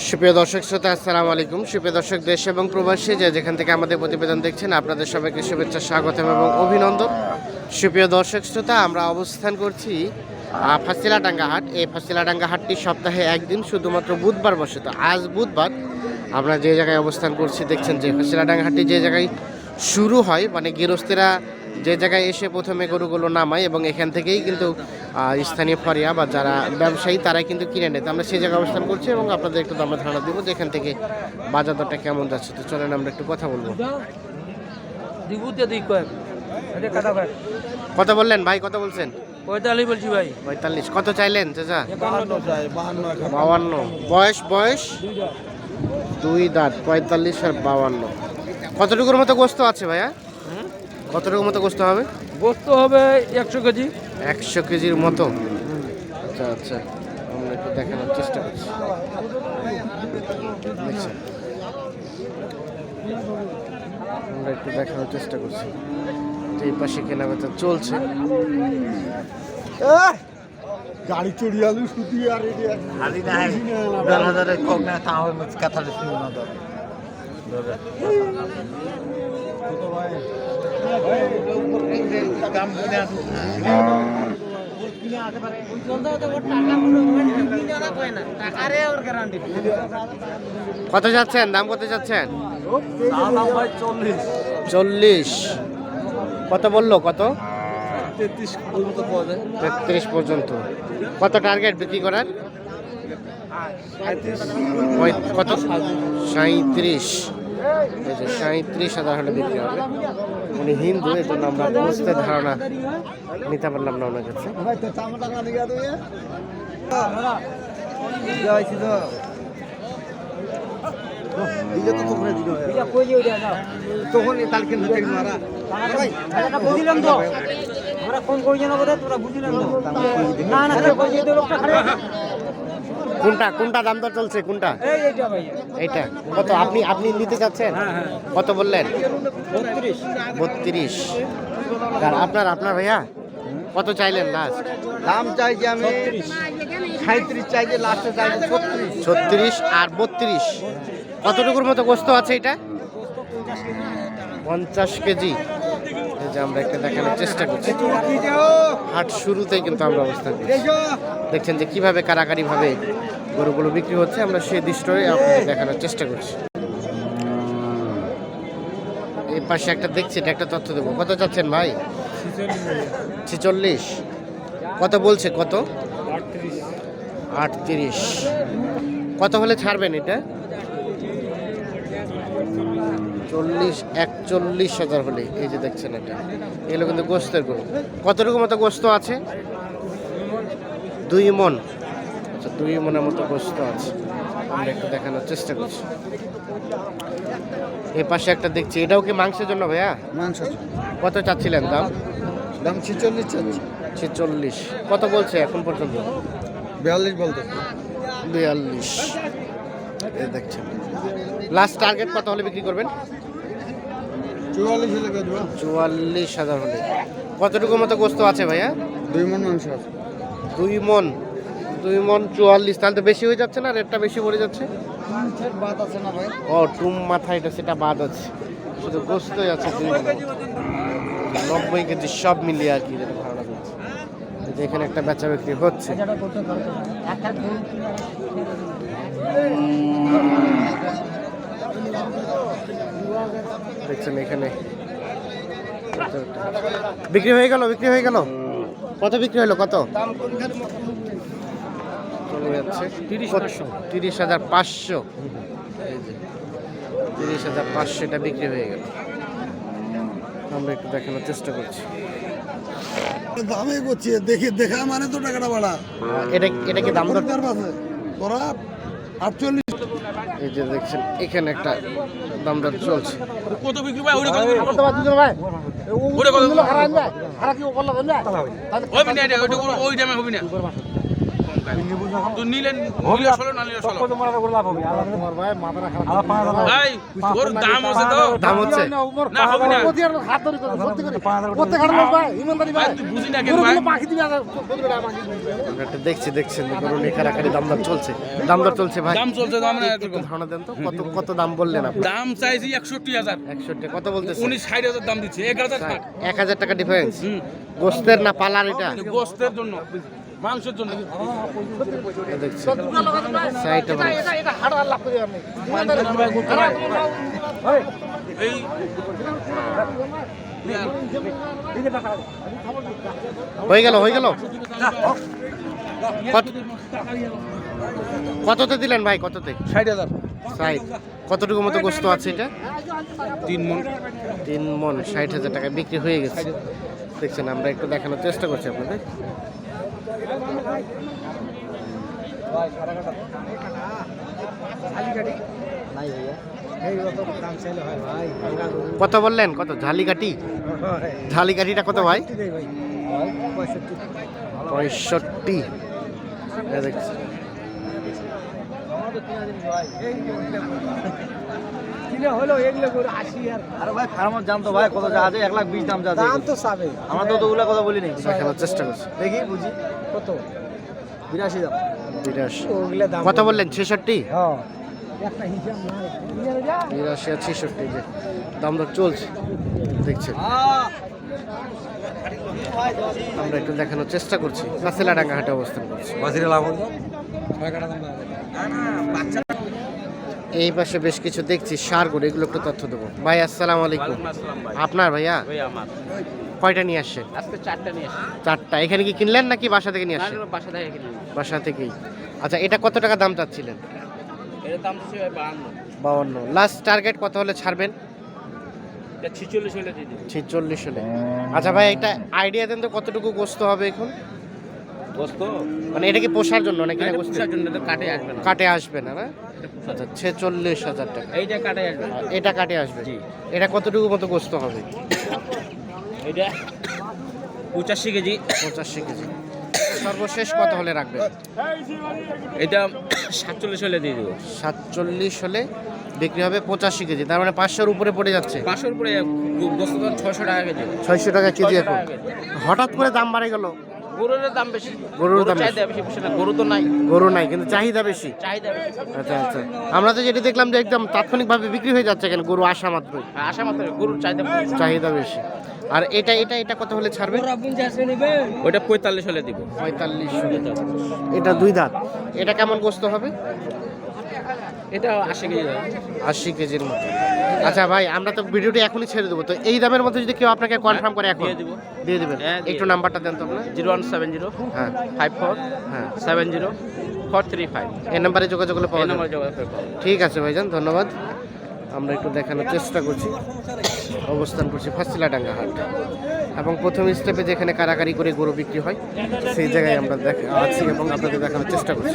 সুপ্রিয় দর্শক শ্রোতা, আসসালামু আলাইকুম। সুপ্রিয় দর্শক, দেশ এবং প্রবাসী যে যেখান থেকে আমাদের প্রতিবেদন দেখছেন, আপনাদের সবাইকে শুভেচ্ছা, স্বাগতম এবং অভিনন্দন। সুপ্রিয় দর্শক শ্রোতা, আমরা অবস্থান করছি ফাঁসিলাডাঙ্গা হাট। এই ফাঁসিলাডাঙ্গা হাটটি সপ্তাহে একদিন, শুধুমাত্র বুধবার বসে। তো আজ বুধবার আমরা যে জায়গায় অবস্থান করছি, দেখছেন যে ফাঁসিলাডাঙ্গা হাটটি যে জায়গায় শুরু হয় মানে গৃহস্থেরা যে জায়গায় এসে প্রথমে গরুগুলো নামায় এবং এখান থেকেই কিন্তু স্থানীয় ফরিয়া বা যারা ব্যবসায়ী তারাই কিন্তু কিনে নেয়। তো আমরা সেই জায়গায় অবস্থান করছি এবং আপনাদের একটু আমরা ধারণা দেবো যে এখান থেকে বাজার দরটা কেমন যাচ্ছে। তো চলেন আমরা একটু কথা বলব। কত বললেন ভাই কত বলছেন? পঁয়তাল্লিশ বলছি ভাই। পঁয়তাল্লিশ। কত চাইলেন চাচা? বাউান্ন বয়স বয়স? দুই দাঁত পঁয়তাল্লিশ আর বাউান্ন কতটুকুর মতো গোস্ত আছে ভাইয়া? কতটুকুর মতো গোস্ত হবে? গোস্ত হবে একশো কেজি। একশো কেজির মতো। আচ্ছা আচ্ছা। আমরা একটু দেখানোর চেষ্টা করছি। দেখছেন? আমরা একটু দেখানোর চেষ্টা করছি। যে এই পাশে কেনাবেচা চলছে। গাড়ি চড়ি আলু সুতি আর এটি হাজারের কম না তাও কথা শুনো না কত যাচ্ছেন? দাম কত যাচ্ছেন? চল্লিশ। কত বলল? কত? তেত্রিশ পর্যন্ত। কত টার্গেট বিক্রি করার? কত? সাঁত্রিশ এই যে সাঁত্রিশ হাজার হলে বিক্রি হবে। উনি হিন্দু এই জন্য আমরা বুঝতে ধারণা নিতে পারলাম না ওনার কাছে। তখন কালকে বুঝলাম তো। আমরা ফোন করি না তোরা না কোনটা কোনটা দাম দর চলছে কোনটা? এইটা। কত? আপনি আপনি নিতে চাচ্ছেন কত বললেন? বত্রিশ। আর আপনার আপনার ভাইয়া? কত চাইলেন লাস্ট দাম চাইছি আমি সাঁত্রিশ চাইছি লাস্টে চাইছি ছত্রিশ। ছত্রিশ আর বত্রিশ। কতটুকুর মতো গোস্ত আছে এটা? পঞ্চাশ কেজি। যে আমরা একটা দেখানোর চেষ্টা করছি। হাট শুরুতেই কিন্তু আমরা অবস্থান করছি দেখছেন যে কীভাবে কারাকারি ভাবে গরুগুলো বিক্রি হচ্ছে, আমরা সেই দৃশ্যই আপনাদের দেখানোর চেষ্টা করছি। এই পাশে একটা দেখছি, এটা একটা তথ্য দেবো। কত চাচ্ছেন ভাই? ছিচল্লিশ। কত বলছে, কত? আটত্রিশ। কত হলে ছাড়বেন এটা? চল্লিশ একচল্লিশ হাজার হলে এই যে দেখছেন এটা। এগুলো কিন্তু গোস্তের গরু। কতটুকু মতো গোস্ত আছে? দুই মন আচ্ছা দুই মনের মতো গোস্ত আছে। আমরা একটু দেখানোর চেষ্টা করছি। এই পাশে একটা দেখছি। এটাও কি মাংসের জন্য ভাইয়া? মাংস কত চাচ্ছিলেন দাম? দাম ছিচল্লিশ চাচ্ছি। ছেচল্লিশ। কত বলছে এখন পর্যন্ত? বিয়াল্লিশ বলতে। বিয়াল্লিশ। দেখছেন। লাস্ট টার্গেট কত হলে বিক্রি করবেন? চুয়াল্লিশ হাজার হলে। কতটুকু মতো গোস্ত আছে ভাইয়া? দুই মন মাংস আছে। দুই মন দুই মন চুয়াল্লিশ। তাহলে তো বেশি হয়ে যাচ্ছে না? রেটটা বেশি পড়ে যাচ্ছে? বাদ আছে না ভাই? ও টুম মাথা এটা সেটা বাদ আছে। শুধু গোস্তই আছে দুই নব্বই কেজি সব মিলিয়ে আর কি যেটা করছে এই এখানে একটা বেচা বিক্রি হচ্ছে। দেখছেন এখানে। বিক্রি হয়ে গেল বিক্রি হয়ে গেল। কত বিক্রি হলো কত? চলে যাচ্ছে। তিরিশ হাজার পাঁচশো। তিরিশ হাজার পাঁচশো এটা বিক্রি হয়ে গেল। আমরা একটু দেখানোর চেষ্টা করছি। দামে করছে দেখে দেখা মানে তো টাকাটা বাড়া। এটা এটা কি দাম দর? খরিদ্দার পাশে তোরা আটচল্লিশ। এই যে দেখছেন এখানে একটা দামদার চলছে। কত বিক্রি ভাই ওরে কত? বাদ ভাই। ওরে কত? খারাপ আনবে খারাপ কি করল ওই ওইটা ওই টাইমে হবে না। তুই নিলেন নিলে ষোলো না নিলে ষোলো ভাই ওর দাম আছে তো। দাম হচ্ছে। না হবে না। টাকা। দেখছি দেখছেন কারাকারি দামদর চলছে। দামদর চলছে ভাই। দাম চলছে ধারণা দেন তো কত কত দাম বললেন আপনি? দাম চাইছি একষট্টি হাজার। একষট্টি কত বলতেছে উনি ষাট হাজার দাম দিচ্ছে এক হাজার ষাট এক হাজার টাকা ডিফারেন্স গোস্তের না পালার এটা? গোস্তের জন্য। মাংসের জন্য। এই হয়ে গেল হয়ে গেল। কততে দিলেন ভাই কততে? ষাট হাজার। সাইট কতটুকু মতো গোস্ত আছে এটা? তিন মন। তিন মন ষাট হাজার টাকা বিক্রি হয়ে গেছে। দেখছেন আমরা একটু দেখানোর চেষ্টা করছি আপনাদের। কত বললেন? কত? ঝালিকাটি ঝালিকাঠিটা কত ভাই? দেই ভাই। পঁয়ষট্টি। পঁয়ষট্টি। দেখছি কিলো হলো এগুলো করে আশি আর আরে ভাই ফার্মার জানতো ভাই কত যা আছে এক লাখ বিশ দাম যা আছে। দাম তো চাবে। আমরা তো ওগুলা কথা বলি নাই দেখানোর চেষ্টা করছি। দেখি বুঝি। কত? বিরাশি দাম। বিরাশি। ওগুলো দাম কত বললেন? ছেষট্টি? হ্যাঁ একটা হিসাব নাই। নিয়ে যা। বিরাশি আর ছেষট্টি যে দাম দর চলছে। দেখছেন। আমরা একটু দেখানোর চেষ্টা করছি। কাসেলাডাঙ্গা হাটে অবস্থান করছি। এই পাশে বেশ কিছু দেখছি সার গরু এগুলো একটু তথ্য দেবো। ভাই আসসালামু আলাইকুম। আপনার ভাইয়া? কয়টা নিয়ে আসছেন আজকে চারটা নিয়ে আসি চারটা। এখানে কি কিনলেন নাকি বাসা থেকে নিয়ে আসছেন? বাসা থেকে কিনে বাসা থেকেই। আচ্ছা এটা কত টাকা দাম চাচ্ছিলেন? এর দাম হচ্ছে ভাই বাহান্ন। বাউন্ন লাস্ট টার্গেট কত হলে ছাড়বেন? এটা ছিচল্লিশ হলে দিয়ে দিবি। ছেচল্লিশ হলে। আচ্ছা ভাই এটা আইডিয়া দেন তো কতটুকু গোস্ত হবে এখন? গোস্ত? মানে এটা কি পোষার জন্য নাকি না এটা গোস্ত পুষার জন্য তো কাটে আসবে না। কাটে আসবে না না? আচ্ছা ছেচল্লিশ হাজার টাকা। এইটা কাটে আসবে। এটা কাটে আসবে? জি। এটা কতটুকু মতো গোস্ত হবে? এটা পঁচাশি কেজি। পঁচাশি কেজি। সর্বশেষ কত হলে রাখবেন? এটা সাতচল্লিশ হলে দিয়ে দেবো। সাতচল্লিশ হলে বিক্রি হবে পঁচাশি কেজি। তার মানে পাঁচশোর উপরে পড়ে যাচ্ছে। পাঁচশোর উপরে গোস্ত ছশো টাকা কেজি। ছয়শো টাকা কেজি এখন। হঠাৎ করে দাম বাড়ে গেল। গরুর দাম বেশি। গরুর দাম বেশি। চাহিদা বেশি না? গরু তো নাই। গরু নাই কিন্তু চাহিদা বেশি। চাহিদা বেশি। আচ্ছা আচ্ছা। আমরা তো যেটা দেখলাম যে একদম তাৎক্ষণিকভাবে বিক্রি হয়ে যাচ্ছে কেন? গরু আসা মাত্রই। আর আশা মাত্র গরুর চাহিদা বেশি। চাহিদা বেশি। আর এটা এটা এটা কত হলে ছাড়বে? ওইটা পঁয়তাল্লিশ হলে দিব। পঁয়তাল্লিশ। এটা দুই দাঁত। এটা কেমন গোস্ত হবে? এটা আশি কেজি। আশি কেজির মতো। আচ্ছা ভাই আমরা তো ভিডিওটি এখনই ছেড়ে দেবো। তো এই দামের মধ্যে যদি কেউ আপনাকে কনফার্ম করে এখন দিয়ে দিব। দিয়ে দিবেন। হ্যাঁ, একটু নাম্বারটা দেন তো আপনার। জিরো ওয়ান সেভেন জিরো হ্যাঁ। ফাইভ ফোর হ্যাঁ। Seven zero four three five. এই নাম্বারে যোগাযোগ করলে পাওয়া এই যাবে। যোগাযোগ ঠিক আছে ভাইজান ধন্যবাদ। আমরা একটু দেখানোর চেষ্টা করছি। অবস্থান করছি ফাঁসিলাডাঙ্গা হাট। এবং প্রথম স্টেপে যেখানে কারাকারি করে গরু বিক্রি হয় সেই জায়গায় আমরা দেখ- আছি এবং আপনাদের দেখানোর চেষ্টা করছি।